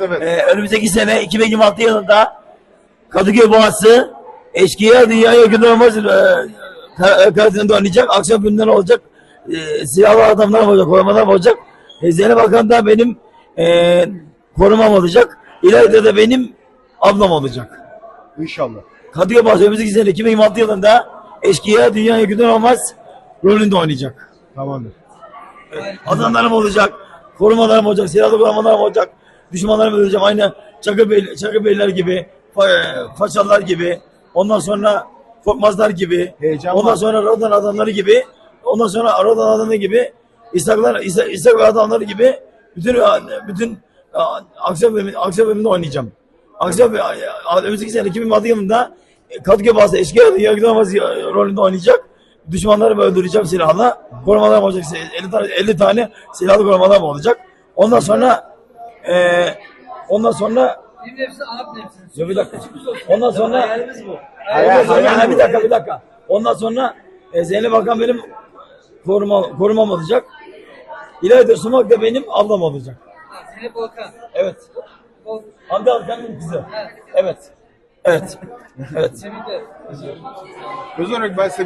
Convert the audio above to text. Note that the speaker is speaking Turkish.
evet. Ee, önümüzdeki sene 2026 yılında Kadıköy Boğazı eşkıya dünyaya olmaz. E, Ka- Karadeniz'de oynayacak. Akşam günler olacak. E, silahlı adamlar olacak. Korumalar olacak. E, Zeynep Hakan da benim e, korumam olacak. İleride de benim ablam olacak. İnşallah. Kadıköy Boğazı önümüzdeki sene 2026 yılında eşkıya dünyaya yakın olmaz rolünde oynayacak. Tamamdır. Adamlarım olacak, korumalarım olacak, silahlı korumalarım olacak, düşmanlarım olacak. Aynı Çakı, Bey, Çakı Beyler gibi, fa- gibi, ondan sonra Korkmazlar gibi, Heyecan ondan var. sonra Rodan adamları gibi, ondan sonra Rodan adamları gibi, İshaklar, İshak, İshak adamları gibi bütün bütün akşam bölümünde, akşam bölümünde oynayacağım. Akşam önümüzdeki sene 2006 yılında Kadıköy Bahçe Eşkıya Yargılamaz rolünde oynayacak. Düşmanlarımı öldüreceğim silahla. Korumalarım olacak. 50 tane, 50 tane silahlı korumalarım olacak. Ondan sonra eee ondan sonra Benim hepsi Arap hepsi. Dur bir dakika. Ondan sonra Hayalimiz bu. ondan sonra ha, bir dakika bir dakika. Ondan sonra e, Zeynep Hakan benim koruma, korumam olacak. İlayda Sumak da benim ablam olacak. Ha, Zeynep Volkan. Evet. Vol- Hamdi Alkan'ın kızı. Evet. Evet. Evet. Tebrikler. Özel olarak ben size